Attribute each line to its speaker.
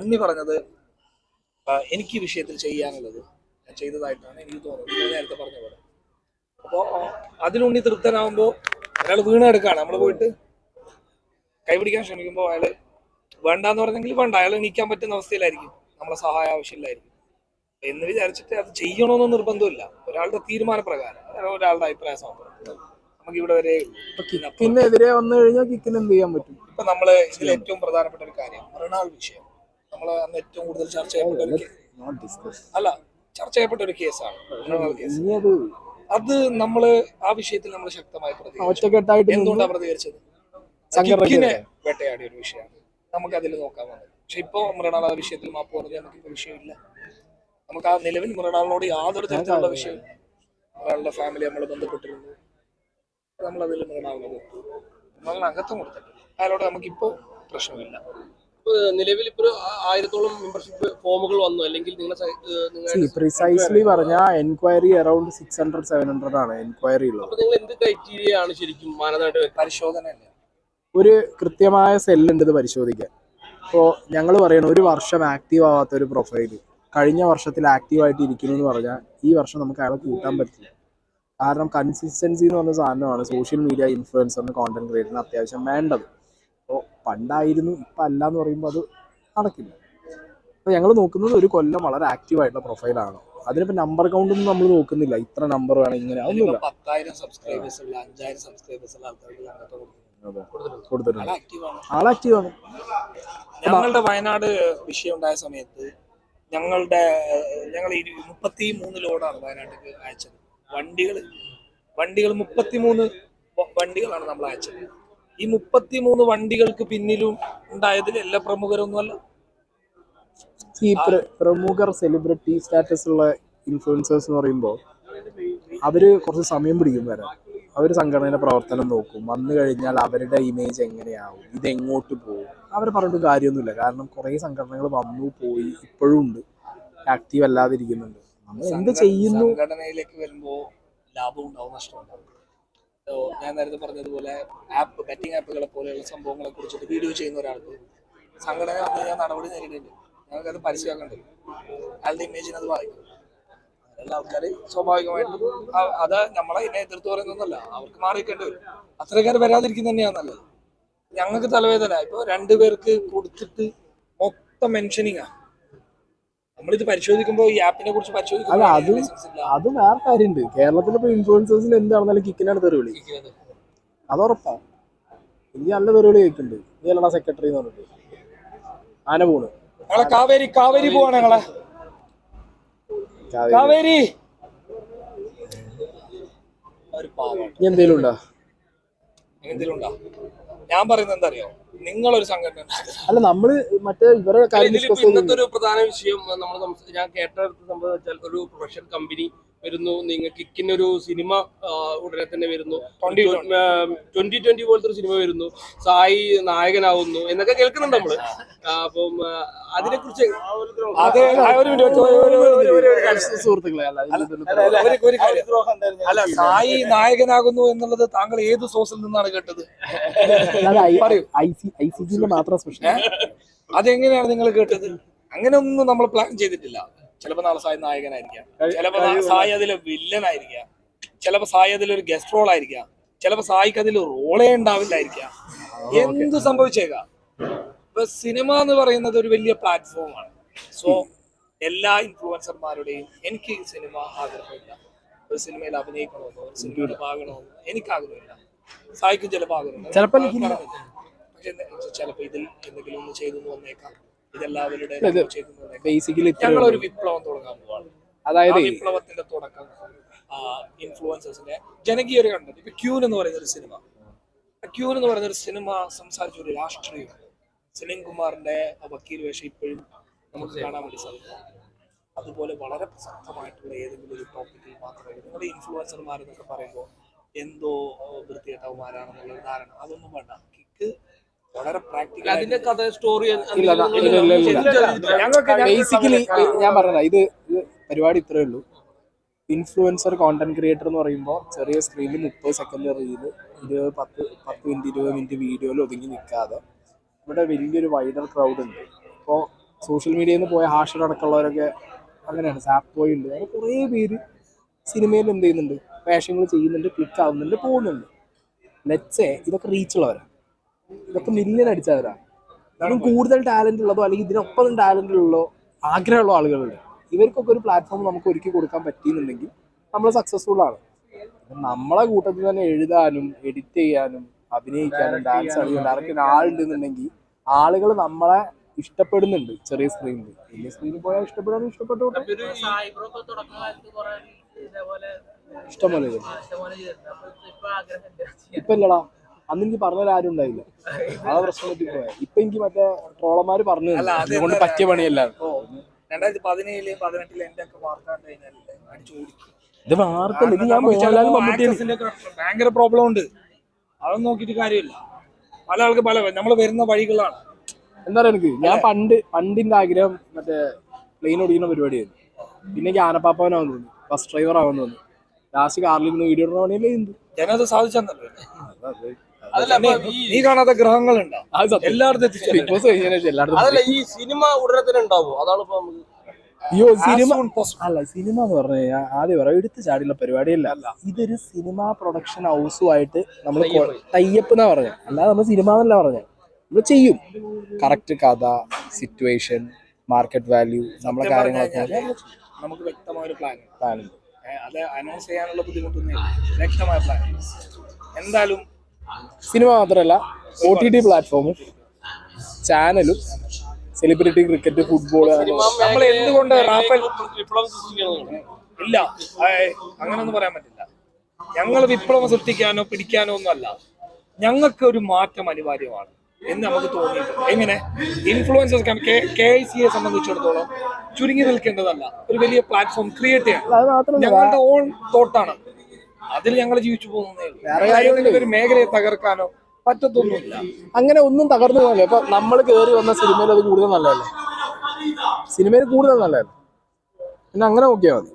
Speaker 1: ഉണ്ണി പറഞ്ഞത് എനിക്ക് ഈ വിഷയത്തിൽ ചെയ്യാനുള്ളത്. ഞാൻ ചെയ്തതായിട്ടാണ് എനിക്ക് തോന്നുന്നത്. നേരത്തെ പറഞ്ഞ പോലെ. അപ്പോൾ അതിലുണ്ണി തൃപ്തനാകുമ്പോൾ ഒരാൾ വീണെടുക്കാണ്. നമ്മൾ പോയിട്ട് കൈപിടിക്കാൻ ശ്രമിക്കുമ്പോൾ അയാൾ വേണ്ടാന്ന് പറഞ്ഞെങ്കിൽ വേണ്ട. അയാൾ എണീക്കാൻ പറ്റുന്ന അവസ്ഥയിലായിരിക്കും. നമ്മളെ സഹായം ആവശ്യമില്ലായിരിക്കും. എന്ന് വിചാരിച്ചിട്ട് അത് ചെയ്യണമെന്ന് നിർബന്ധമില്ല. ഒരാളുടെ തീരുമാനപ്രകാരം. പ്രകാരം ഒരാളുടെ അഭിപ്രായ സ്വാതന്ത്ര്യം നമുക്ക് ഇവിടെ വരെ
Speaker 2: കിക്കിനെതിരെ വന്നു കഴിഞ്ഞാൽ കിക്കിന് എന്ത് ചെയ്യാൻ പറ്റും?
Speaker 1: ഇപ്പൊ നമ്മൾ ഇതിൽ ഏറ്റവും പ്രധാനപ്പെട്ട ഒരു കാര്യം മൃണാൾ വിഷയം. നമ്മൾ അന്ന് ഏറ്റവും കൂടുതൽ ചർച്ച ചെയ്യപ്പെട്ട ഒരു
Speaker 2: കേസ്
Speaker 1: അല്ല ചർച്ച ചെയ്യപ്പെട്ട ഒരു കേസാണ്.
Speaker 2: അത്
Speaker 1: നമ്മൾ ആ വിഷയത്തിൽ നമ്മൾ ശക്തമായി പ്രതികരിച്ചു. എന്തുകൊണ്ടാണ് പ്രതികരിച്ചത്? കിക്കിനെ വേട്ടയാടിയ ഒരു വിഷയമാണ്. നമുക്ക് അതിൽ നോക്കാൻ വന്നത്. പക്ഷെ ഇപ്പോ മൃണാൾ ആ വിഷയത്തിൽ മാപ്പ് പറഞ്ഞാൽ നമുക്ക് വിഷയമില്ല. നമുക്ക് ആ നിലവിൽ മൃണാളിനോട് യാതൊരു തരത്തിലുള്ള വിഷയം മൃണാളിന്റെ ഫാമിലി നമ്മൾ ബന്ധപ്പെട്ടിരുന്നു. നമ്മൾ അതിൽ മൃണാളിനെ കൊടുത്തു മൃണാളിന് അകത്തം കൊടുത്തിട്ടില്ല. അയാളോട് നമുക്കിപ്പോ പ്രശ്നമില്ല.
Speaker 3: നിലവിൽ ഇപ്പോൾ ആയിരത്തോളം മെമ്പർഷിപ്പ് ഫോമുകൾ വന്നു. അല്ലെങ്കിൽ
Speaker 2: പ്രിസൈസ്ലി പറഞ്ഞ enquiry around six hundred seven hundred ആണ് എൻക്വയറി ഉള്ളത്.
Speaker 3: നിങ്ങൾ എന്ത് ക്രൈറ്റീരിയ ആണ് ശരിക്കും മാനദണ്ഡ?
Speaker 1: പരിശോധന
Speaker 2: ഒരു കൃത്യമായ സെല്ലുണ്ട് ഇത് പരിശോധിക്കാൻ. ഇപ്പോൾ ഞങ്ങൾ പറയണ ഒരു വർഷം ആക്റ്റീവ് ആവാത്ത ഒരു പ്രൊഫൈൽ കഴിഞ്ഞ വർഷത്തിൽ ആക്റ്റീവ് ആയിട്ട് ഇരിക്കുന്നു എന്ന് പറഞ്ഞാൽ ഈ വർഷം നമുക്ക് അയാളെ കൂട്ടാൻ പറ്റില്ല. കാരണം കൺസിസ്റ്റൻസി എന്ന് പറഞ്ഞ സാധനമാണ് സോഷ്യൽ മീഡിയ ഇൻഫ്ലുവൻസറിന് കോണ്ടന്റ് ക്രിയേറ്ററിന് അത്യാവശ്യം വേണ്ടത്. അപ്പോൾ പണ്ടായിരുന്നു ഇപ്പം അല്ല എന്ന് പറയുമ്പോൾ അത് നടക്കില്ല. അപ്പോൾ ഞങ്ങൾ നോക്കുന്നത് ഒരു കൊല്ലം വളരെ ആക്റ്റീവായിട്ടുള്ള പ്രൊഫൈലാണ് അതിനിപ്പോൾ നമ്പർ കൗണ്ടൊന്നും നമ്മൾ നോക്കുന്നില്ല. ഇത്ര നമ്പർ വേണം ഇങ്ങനെ അതൊന്നുമില്ല
Speaker 1: പത്തായിരം സബ്സ്ക്രൈബേഴ്സ് ഉള്ള അഞ്ചായിരം സബ്സ്ക്രൈബേഴ്സ് ഉള്ള ആൾക്കാർക്ക് അങ്ങനത്തെ കൊടുക്കുന്നു
Speaker 2: കൊടുത്തിട്ടുണ്ട്.
Speaker 1: ആൾ ആക്റ്റീവാണ്
Speaker 2: ആൾ
Speaker 1: ഞങ്ങളുടെ വയനാട് വിഷയം ഉണ്ടായ സമയത്ത് ഞങ്ങളുടെ ഞങ്ങൾ മുപ്പത്തി മൂന്ന് ലോഡാണ് വയനാട്ടിലേക്ക് അയച്ചത്. വണ്ടികൾ വണ്ടികൾ മുപ്പത്തി മൂന്ന് വണ്ടികളാണ് നമ്മൾ അയച്ചത്. ഈ മുപ്പത്തി മൂന്ന് വണ്ടികൾക്ക് പിന്നിലും ഉണ്ടായതിൽ എല്ലാ പ്രമുഖരൊന്നുമല്ല.
Speaker 2: ഈ പ്ര- പ്രമുഖർ സെലിബ്രിറ്റി സ്റ്റാറ്റസ് ഉള്ള ഇൻഫ്ലുവൻസേഴ്സ് എന്ന് പറയുമ്പോൾ അവർ കുറച്ച് സമയം പിടിക്കും വരെ അവർ സംഘടനയുടെ പ്രവർത്തനം നോക്കും. വന്നു കഴിഞ്ഞാൽ അവരുടെ ഇമേജ് എങ്ങനെയാവും? ഇതെങ്ങോട്ട് പോകും? അവർ പറഞ്ഞിട്ട് കാര്യമൊന്നുമില്ല. കാരണം കുറേ സംഘടനകൾ വന്നു പോയി ഇപ്പോഴും ഉണ്ട്. ആക്റ്റീവ് അല്ലാതിരിക്കുന്നുണ്ട്. നമ്മൾ എന്ത് ചെയ്യുന്നു?
Speaker 1: സംഘടനയിലേക്ക് വരുമ്പോൾ ലാഭം ഉണ്ടാവും നഷ്ടം ഉണ്ടാവും. So, ഞാൻ നേരത്തെ പറഞ്ഞതുപോലെ ആപ്പ് ബെറ്റിംഗ് ആപ്പുകളെ പോലെയുള്ള സംഭവങ്ങളെ കുറിച്ചിട്ട് വീഡിയോ ചെയ്യുന്ന ഒരാൾക്ക് സംഘടന കഴിഞ്ഞാൽ നടപടി നേരിടേണ്ടി ഞങ്ങൾക്ക് അത് പരസ്യമാക്കേണ്ടി വരും അയാളുടെ ഇമേജിന് അത് ബാധിക്കും. അങ്ങനെയുള്ള ആൾക്കാർ സ്വാഭാവികമായിട്ടും അത് നമ്മളെ ഇതിനെ എതിർത്ത് പറയുന്നൊന്നുമല്ല അവർക്ക് മാറിക്കേണ്ടി വരും. അത്രക്കാർ വരാതിരിക്കുന്ന തന്നെയാണ് ഞങ്ങൾക്ക് തലവേദന. ഇപ്പൊ രണ്ടുപേർക്ക് കൊടുത്തിട്ട് മൊത്തം മെൻഷനിങ് നമ്മളിത് പരിശോധിക്കുമ്പോൾ ഈ ആപ്പിനെ കുറിച്ച്
Speaker 2: അല്ല, അത് അത് വേറെ കാര്യമുണ്ട് കേരളത്തിൽ ഇപ്പോൾ ഇൻഫ്ലുവൻസേഴ്സിൽ എന്ത് നടന്നാലും കിക്കിനാണ് തെറിവിളി. അത് ഉറപ്പാ. ഇനി നല്ല തെറിവിളി കേൾക്കുന്നുണ്ട് നീ അല്ലടാ സെക്രട്ടറി എന്ന് പറഞ്ഞിട്ട്. ആന പോണ്.
Speaker 1: ഞങ്ങളെ കാവേരി കാവേരി പോവാണ് ഞങ്ങളെ.
Speaker 2: കാവേരി. എന്തേലും ഉണ്ടോ?
Speaker 1: എന്തെങ്കിലും ഉണ്ടോ? ഞാൻ പറയുന്നത് എന്താ അറിയോ നിങ്ങളൊരു സംഘടന
Speaker 2: അല്ല നമ്മൾ മറ്റേ ഇവരുടെ
Speaker 3: ഇന്നത്തെ ഒരു പ്രധാന വിഷയം നമ്മൾ ഞാൻ കേട്ട സംഭവം വെച്ചാൽ ഒരു പ്രൊഫഷണൽ കമ്പനി വരുന്നു. നിങ്ങൾ ഒരു സിനിമ ഉടനെ തന്നെ വരുന്നു.
Speaker 1: 2020.
Speaker 3: ട്വന്റി ട്വന്റി പോലത്തെ ഒരു സിനിമ വരുന്നു. സായി നായകനാവുന്നു എന്നൊക്കെ കേൾക്കുന്നുണ്ട് നമ്മൾ അപ്പം
Speaker 1: അതിനെ
Speaker 2: കുറിച്ച്. അല്ല
Speaker 1: സായി നായകനാകുന്നു എന്നുള്ളത് താങ്കൾ ഏത് സോഴ്സിൽ നിന്നാണ് കേട്ടത്?
Speaker 2: മാത്രം
Speaker 1: അതെങ്ങനെയാണ് നിങ്ങൾ കേട്ടത്? അങ്ങനെ ഒന്നും നമ്മൾ പ്ലാൻ ചെയ്തിട്ടില്ല. ചിലപ്പോ നാളെ സായി നായകനായിരിക്കാം. ചിലപ്പോ നാ- സായി അതിലെ വില്ലനായിരിക്കാം. ചിലപ്പോ സായി ഒരു ഗസ്റ്റ് റോൾ ആയിരിക്കാം. ചിലപ്പോ സായിക്ക് അതിൽ റോളേ ഉണ്ടാവില്ലായിരിക്കാം. എന്ത് സംഭവിച്ചേക്കാം? ഇപ്പൊ സിനിമ എന്ന് പറയുന്നത് ഒരു വലിയ പ്ലാറ്റ്ഫോമാണ് സോ എല്ലാ ഇൻഫ്ലുവൻസർമാരുടെയും എനിക്ക് സിനിമ ആഗ്രഹമില്ല. ഒരു സിനിമയിൽ അഭിനയിക്കണമെന്നോ ഒരു സിനിമയിൽ ഭാഗണമെന്നോ എനിക്ക് ആഗ്രഹമില്ല. സായിക്കും ചിലപ്പോൾ ആഗ്രഹമില്ല
Speaker 2: ചിലപ്പോൾ
Speaker 1: പക്ഷെ ചിലപ്പോ ഇതിൽ എന്തെങ്കിലും ഒന്ന് ചെയ്തു വന്നേക്കാം. ഇതെല്ലാവരുടെ
Speaker 2: ബേസിക്കലി
Speaker 1: ഞങ്ങൾ ഒരു വിപ്ലവം തുടങ്ങാൻ പോവാണ്.
Speaker 2: അതായത്
Speaker 1: വിപ്ലവത്തിന്റെ തുടക്കം ഇൻഫ്ലുവൻസേഴ്സിന്റെ ജനകീയ ഒരു കണ്ടന്റ് ഇപ്പൊ ക്യൂൻ എന്ന് പറയുന്ന ഒരു സിനിമ ക്യൂൻ എന്ന് പറയുന്ന ഒരു സിനിമ സംസാരിച്ച ഒരു രാഷ്ട്രീയം. സുനിൽ കുമാറിന്റെ വക്കീൽ വേഷം ഇപ്പോഴും നമുക്ക് കാണാൻ വേണ്ടി സാധിക്കും. അതുപോലെ വളരെ പ്രസക്തമായിട്ടുള്ള ഏതെങ്കിലും ഒരു ടോപ്പിക്കിൽ മാത്രമേ നിങ്ങളുടെ ഇൻഫ്ലുവൻസർമാർ എന്നൊക്കെ പറയുമ്പോൾ എന്തോ വൃത്തികെട്ടവന്മാരാണെന്നുള്ള ധാരണ. അതൊന്നും വേണ്ട. കിക്ക്
Speaker 3: അതിന്റെ കഥ സ്റ്റോറി.
Speaker 2: ബേസിക്കലി ഞാൻ പറഞ്ഞ ഇത് പരിപാടി ഇത്രേ ഉള്ളൂ. ഇൻഫ്ലുവൻസർ കോണ്ടന്റ് ക്രിയേറ്റർ എന്ന് പറയുമ്പോൾ ചെറിയ സ്ക്രീനിൽ മുപ്പത് സെക്കൻഡ് റീൽ ഇരുപത് പത്ത് പത്ത് മിനിറ്റ് ഇരുപത് മിനിറ്റ് വീഡിയോയിൽ ഒതുങ്ങി നിൽക്കാതെ ഇവിടെ വലിയൊരു വൈഡർ ക്രൗഡ് ഉണ്ട്. ഇപ്പോൾ സോഷ്യൽ മീഡിയയിൽ നിന്ന് പോയ ഹാഷർ അടക്കമുള്ളവരൊക്കെ അങ്ങനെയാണ്. സാപ്പ് ബോയ് ഉണ്ട്. അങ്ങനെ കുറേ പേര് സിനിമയിൽ എന്ത് ചെയ്യുന്നുണ്ട്? വേഷങ്ങൾ ചെയ്യുന്നുണ്ട് ക്ലിക്ക് ആവുന്നുണ്ട് പോകുന്നുണ്ട്. ലെറ്റ്സേ ഇതൊക്കെ റീച്ച് ഉള്ളവരാണ് ഇതൊക്കെ മില്യൺ അടിച്ചവരാണ് ഇതിനും കൂടുതൽ ടാലന്റ് ഉള്ളതോ അല്ലെങ്കിൽ ഇതിനൊപ്പം ടാലന്റ് ഉള്ളതോ ആഗ്രഹമുള്ള ആളുകളുണ്ട്. ഇവർക്കൊക്കെ ഒരു പ്ലാറ്റ്ഫോം നമുക്ക് ഒരുക്കി കൊടുക്കാൻ പറ്റിയെന്നുണ്ടെങ്കിൽ നമ്മൾ സക്സസ്ഫുൾ ആണ്. നമ്മളെ കൂട്ടത്തിൽ തന്നെ എഴുതാനും എഡിറ്റ് ചെയ്യാനും അഭിനയിക്കാനും ഡാൻസ് കളിക്കാനും ഡയറക്റ്റ് ചെയ്യാൻ ആളുണ്ടെന്നുണ്ടെങ്കിൽ ആളുകൾ നമ്മളെ ഇഷ്ടപ്പെടുന്നുണ്ട് ചെറിയ സ്ക്രീനിൽ വലിയ സ്ക്രീനിൽ പോയാൽ ഇഷ്ടപ്പെടാനും ഇഷ്ടപ്പെട്ടു ഇത്.
Speaker 4: ആഗ്രഹം
Speaker 2: ഇപ്പൊ ഇല്ലടാ. അന്ന് എനിക്ക് പറഞ്ഞാൽ ആരും ഉണ്ടായില്ല. ആ പ്രശ്നം പറ്റി പോയ ഇപ്പൊ എനിക്ക് മറ്റേ ട്രോളന്മാര് പറഞ്ഞു അതുകൊണ്ട് പറ്റിയ പണിയല്ല
Speaker 1: ഓ രണ്ടായിരത്തി പതിനേഴിൽ പതിനെട്ടിൽ എന്റെ ഒക്കെ വാർത്ത
Speaker 2: ഇത് ഇത് ഞാൻ
Speaker 1: ഭയങ്കര പ്രോബ്ലം ഉണ്ട്. അതൊന്നും നോക്കിയിട്ട് കാര്യമില്ല. പല ആൾക്ക് പല നമ്മൾ വരുന്ന വഴികളാണ്.
Speaker 2: എന്താ പറയുക എനിക്ക്? ഞാൻ പണ്ട് പണ്ടിന്റെ ആഗ്രഹം മറ്റേ പ്ലെയിൻ ഓടിക്കുന്ന പരിപാടിയായിരുന്നു. പിന്നെ എനിക്ക് ആനപ്പാപ്പനാവുന്നു തോന്നി. ബസ് ഡ്രൈവർ ആവുന്നു തോന്നി. ലാസ്റ്റ് കാറിൽ ഇരുന്ന് വീഡിയോ ഇടണമെങ്കിൽ
Speaker 1: ജനത് സാധിച്ചെന്നല്ലോ? നീ കാണാത്ത ഗ്രഹങ്ങളുണ്ടോ. എല്ലായിടത്തും
Speaker 2: ബിഗ് ബോസ് കഴിഞ്ഞ എല്ലായിടത്തും
Speaker 3: അതല്ല ഈ സിനിമ ഉടനെ തന്നെ ഉണ്ടാവും അതാണ് ഇപ്പൊ നമുക്ക്
Speaker 2: അയ്യോ സിനിമ അല്ല സിനിമ എന്ന് പറഞ്ഞു കഴിഞ്ഞാൽ ആദ്യം പറയാം എടുത്ത് ചാടിയുള്ള പരിപാടിയല്ല. ഇതൊരു സിനിമ പ്രൊഡക്ഷൻ ഹൗസുമായിട്ട് നമ്മൾ ടൈപ്പ് എന്നാ പറഞ്ഞത് അല്ലാതെ നമ്മൾ സിനിമ എന്നല്ല പറഞ്ഞത് നമ്മൾ ചെയ്യും. കറക്റ്റ് കഥ സിറ്റുവേഷൻ മാർക്കറ്റ് വാല്യൂ നമ്മളെ കാര്യങ്ങളൊക്കെ.
Speaker 1: നമുക്ക് വ്യക്തമായ ഒരു പ്ലാൻ
Speaker 2: പ്ലാൻ
Speaker 1: അത് അനൗൺസ് ചെയ്യാനുള്ള ബുദ്ധിമുട്ടൊന്നും വ്യക്തമായ പ്ലാൻ എന്തായാലും
Speaker 2: സിനിമ മാത്രമല്ല ഒ ടി ടി പ്ലാറ്റ്ഫോമും ചാനലും സെലിബ്രിറ്റി ക്രിക്കറ്റ് ഫുട്ബോൾ
Speaker 1: നമ്മൾ എന്തുകൊണ്ട് റാഫേൽ
Speaker 3: വിപ്ലവം സൃഷ്ടിക്കണം
Speaker 1: ഇല്ല. അങ്ങനൊന്നും പറയാൻ പറ്റില്ല. ഞങ്ങൾ വിപ്ലവം സൃഷ്ടിക്കാനോ പിടിക്കാനോ ഒന്നല്ല ഞങ്ങൾക്ക് ഒരു മാറ്റം അനിവാര്യമാണ് എന്ന് നമുക്ക് തോന്നിയിട്ടുണ്ട്. എങ്ങനെ? ഇൻഫ്ലുവൻസേഴ്സ് കെ ഐ സിയെ സംബന്ധിച്ചിടത്തോളം ചുരുങ്ങി നിൽക്കേണ്ടതല്ല. ഒരു വലിയ പ്ലാറ്റ്ഫോം ക്രിയേറ്റ് ചെയ്യാൻ ഞങ്ങളുടെ ഓൺ തോട്ടാണ് അതിൽ ഞങ്ങൾ ജീവിച്ചു പോകുന്നേ ഒരു മേഖലയെ തകർക്കാനോ പറ്റത്തൊന്നുമില്ല.
Speaker 2: അങ്ങനെ ഒന്നും തകർന്നു പോകല്ലേ അപ്പൊ നമ്മൾ കയറി വന്ന സിനിമയിൽ അത് കൂടുതൽ നല്ലതല്ലേ? സിനിമയിൽ കൂടുതൽ നല്ലതല്ലേ? പിന്നെ അങ്ങനെ നോക്കിയാൽ മതി.